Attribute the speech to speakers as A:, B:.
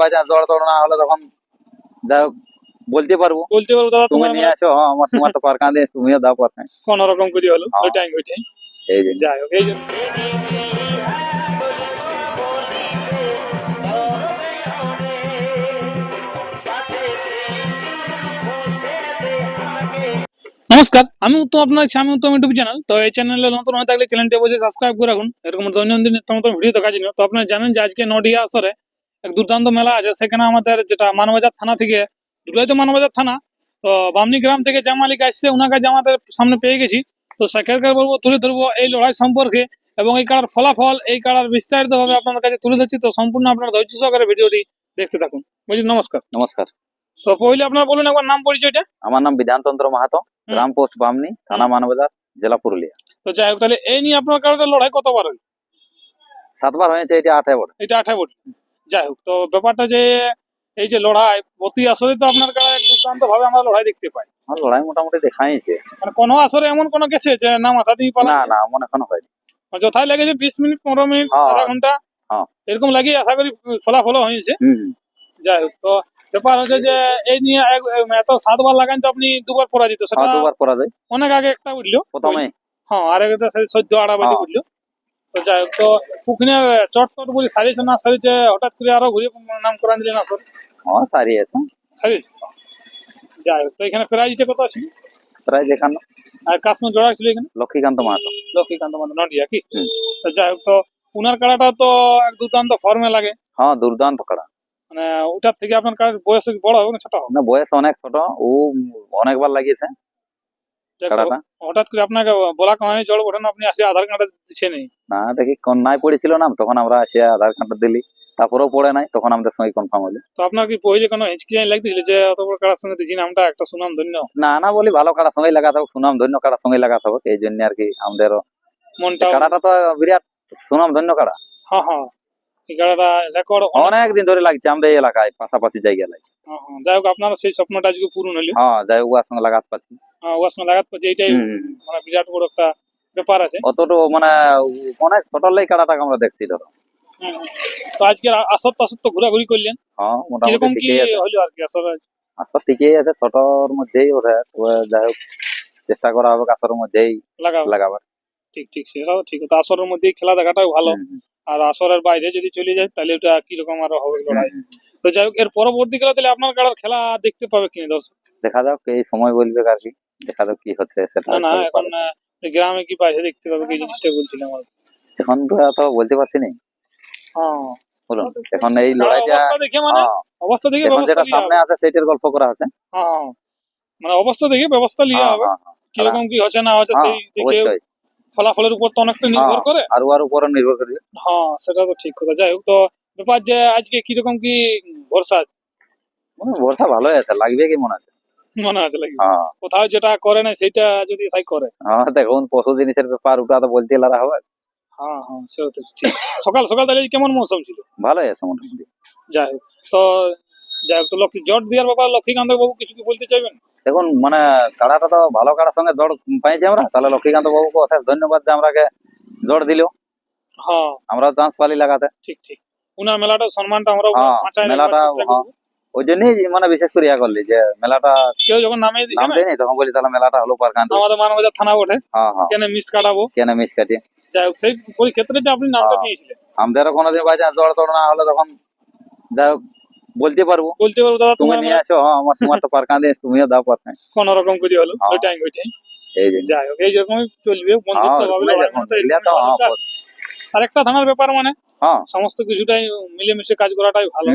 A: বাজা জ্বর টর না হলে তখন যাই হোক বলতে পারব।
B: বলতে পারব দাদা
A: তুমি
B: তোমার
A: নিয়ে আসো হ্যাঁ, আমার তোমার তো পার কাঁদে তুমিও দাও পার কাঁদে
B: কোন রকম করে হলো
A: হ্যাঁ।
B: ওইটাই ওইটাই।
A: এই যে।
B: যাই হোক এই যে। নমস্কার আমি উত্তম আপনার আমি উত্তম ইউটিউব চ্যানেল তো এই চ্যানেলে নতুন হয়ে থাকলে চ্যানেলটি অবশ্যই সাবস্ক্রাইব করে রাখুন। এরকম দৈনন্দিন নিত্য নতুন ভিডিও দেখার জন্য। তো আপনারা জানেন যে আজকে নডিয়া আসরে এক দুর্দান্ত মেলা আছে। সেখানে আমাদের যেটা মানবাজার থানা থেকে দুটোই তো মানবাজার থানা তো বামনি গ্রাম থেকে যে মালিক আসছে ওনাকে যে আমাদের সামনে পেয়ে গেছি। তো সেখানকার বলব তুলে ধরবো এই লড়াই সম্পর্কে এবং এই কারার ফলাফল এই কারার বিস্তারিত ভাবে আপনাদের কাছে তুলে ধরছি। তো সম্পূর্ণ আপনার ধৈর্য সহকারে ভিডিওটি দেখতে থাকুন। বুঝলি নমস্কার।
A: নমস্কার।
B: তো পহিলে আপনার বলুন একবার নাম পরিচয়টা।
A: আমার নাম বিধানচন্দ্র মাহাতো গ্রাম পোস্ট বামনি থানা মানবাজার জেলা পুরুলিয়া।
B: তো যাই হোক তাহলে এই নিয়ে আপনার কারোর লড়াই কতবার হলো?
A: সাতবার হয়েছে এটা আটে বড়
B: এটা আঠাই বছর যাই হোক তো ব্যাপারটা যে এই যে লড়াই প্রতি আসরে তো আপনার কাছে দুর্দান্ত ভাবে আমরা লড়াই দেখতে পাই
A: আমার লড়াই মোটামুটি দেখাইছে
B: মানে কোনো আসরে এমন কোনো গেছে যে না মাথা দিয়ে পালা
A: না না মনে এখনও হয়নি
B: যথাই লেগেছে বিশ মিনিট পনেরো মিনিট
A: হ্যাঁ।
B: আধা ঘণ্টা
A: হ্যাঁ।
B: এরকম লাগে আশা করি ফলাফল হয়েছে। যাই হোক তো ব্যাপার হচ্ছে যে এই নিয়ে এত সাতবার লাগান তো আপনি দুবার পরাজিত সেটা
A: হ্যাঁ দুবার করা যায়
B: অনেক আগে একটা উঠল
A: প্রথমে
B: হ্যাঁ আর একটা সেই সদ্য আড়াবাজি
A: হ্যাঁ।
B: উঠল তো যাই হোক তো পুকুনের চট টট বলি সারিয়েছে না সারিয়েছে হঠাৎ করে আরও ঘুরে নাম করা দিলেন আসর
A: হ্যাঁ সারি আছে
B: সারিয়েছে? যাই হোক তো এখানে প্রাইজটা কত আছে?
A: প্রায় দেখানো
B: আর কার সঙ্গে জোড়া ছিল এখানে?
A: লক্ষ্মীকান্ত মাহাতো।
B: লক্ষ্মীকান্ত মানে নডিয়া কি? তো যাই হোক তো উনার কাড়াটা তো এক দুর্দান্ত ফর্মে লাগে।
A: হ্যাঁ দুর্দান্ত কাড়া।
B: মানে ওটার থেকে আপনার কাড়ার বয়স বড় হবে না ছোট হবে?
A: না বয়স অনেক ছোট। ও অনেকবার লাগিয়েছে। কাড়াটা
B: হঠাৎ করে আপনাকে বলা জল ওঠেন আপনি আসে আধার কার্ডটা দিচ্ছে নেই
A: না দেখি কন্যায় পড়েছিল না তখন আমরা আসে আধার কার্ডটা দিলি তারপরেও পড়ে নাই তখন আমাদের সঙ্গে কনফার্ম হলো।
B: তো আপনার কি পहिले কোনো লাগতেছিল যে অত বড় সঙ্গে দিচ্ছি নামটা একটা সুনাম ধন্য?
A: না না বলি ভালো সঙ্গে লাগাতে হবে সুনাম ধন্য সঙ্গে লাগাতে হবে এই জন্য আর কি আমাদের
B: মনটা
A: কাড়াটা তো বিরাট সুনাম ধন্য কাড়া
B: হ্যাঁ হ্যাঁ
A: অনেক দিন ধরে লাগছে আমাদের এলাকায় পাশাপাশি জায়গায় লাগছে।
B: যাই হোক আপনার সেই স্বপ্নটা আজকে পূরণ হলো।
A: হ্যাঁ যাই হোক সঙ্গে লাগাতে পারছি।
B: ওর লাগাত এইটাই। মানে বিরাট বড় একটা ব্যাপার আছে।
A: অতটু মানে অনেক ছোট লাই আমরা দেখছি ধরো।
B: তো আজকে আসর তো ঘোরাঘুরি করলেন।
A: হ্যাঁ মোটামুটি ঠিকই আছে।
B: হলো আর কি আসর
A: আসর ঠিকই আছে ছোটর মধ্যেই তবে যাই হোক চেষ্টা করা হবে আসরের মধ্যেই
B: লাগাবো।
A: লাগাবার।
B: ঠিক ঠিক সেটাও ঠিক। তো আসরের মধ্যেই খেলা দেখাটাও ভালো আর আসরের বাইরে যদি চলে যায় তাহলে ওটা কীরকম আরও হবে লড়াই। তো যাই হোক এর পরবর্তী খেলা তাহলে আপনার খেলা দেখতে পাবে কিনা দর্শক?
A: দেখা যাক এই সময় বলবে আর কি। দেখা যাক কি হচ্ছে সেটা
B: না না এখন। গ্রামে কি বাইরে দেখতে পাবে এই জিনিসটা বলছিলাম
A: এখন তো বলতে পারছি না।
B: হ্যাঁ।
A: বলুন এখন এই লড়াইটা
B: অবস্থা দেখে মানে
A: হ্যাঁ,
B: অবস্থা দেখে
A: এখন যেটা সামনে আছে সেটার গল্প করা আছে।
B: হ্যাঁ। মানে অবস্থা দেখে ব্যবস্থা
A: হ্যাঁ,
B: হবে। কীরকম কি হচ্ছে না হচ্ছে সেই দেখে ফলাফলের উপর তো অনেকটা নির্ভর। করে।
A: আর ওর উপর নির্ভর করবে
B: হ্যাঁ সেটা তো ঠিক কথা। যাই হোক তো ব্যাপার যে আজকে কীরকম কি ভরসা আছে?
A: মানে ভরসা ভালোই আছে লাগবে কি মনে আছে?
B: মনে আছে লাগবে
A: হ্যাঁ।
B: কোথাও যেটা করে না সেটা যদি তাই করে।
A: হ্যাঁ দেখুন পশু জিনিসের ব্যাপার ওটা তো বলতে লারা হবে
B: হ্যাঁ হ্যাঁ সেটা তো ঠিক। সকাল সকাল তাহলে কেমন মৌসুম ছিল?
A: ভালোই আছে মোটামুটি।
B: যাই হোক তো যাই হোক তো লক্ষ্মী জট দেওয়ার ব্যাপার লক্ষ্মীকান্ত বাবু কিছু কি বলতে চাইবেন?
A: দেখুন মানে কাড়াটা তো ভালো কাড়ার সঙ্গে জড় পাইছি আমরা তাহলে লক্ষ্মীকান্ত বাবুকে অশেষ ধন্যবাদ যে আমরাকে জড় দিল।
B: হ্যাঁ।
A: আমরাও চান্স পালি লাগাতে।
B: ঠিক ঠিক। উনার মেলাটা সম্মানটা আমরা
A: হ্যাঁ, মেলাটা। ওই জন্যই মানে বিশেষ করে ইয়া করলি যে মেলাটা
B: কেউ যখন নামে দিছে
A: নাম দেয়নি তখন বলি তাহলে মেলাটা হলো
B: আমাদের মানবাজার থানা ওঠে
A: হ্যাঁ হ্যাঁ।
B: কেন মিস কাটাবো?
A: কেন মিস কাটি।
B: যাই হোক সেই ওই ক্ষেত্রে আপনি নামটা
A: হ্যাঁ।
B: দিয়েছিলেন।
A: আমাদেরও কোনোদিন বাজা জড় টড় না হলে তখন যাই হোক বলতে পারব।
B: বলতে পারব দাদা
A: তুমি নিয়ে আসো আমার তোমার তো পার কাঁদে তুমিও দাও পার কাঁদে।
B: কোন রকম করে হলো। ওইটাই ওইটাই
A: এই যে।
B: যাই হোক এই যেরকমই চলবে বন্ধুত্ব ভাবে। আরেকটা থানার ব্যাপার মানে
A: হ্যাঁ।
B: সমস্ত কিছুটাই মিলেমিশে কাজ করাটাই ভালো।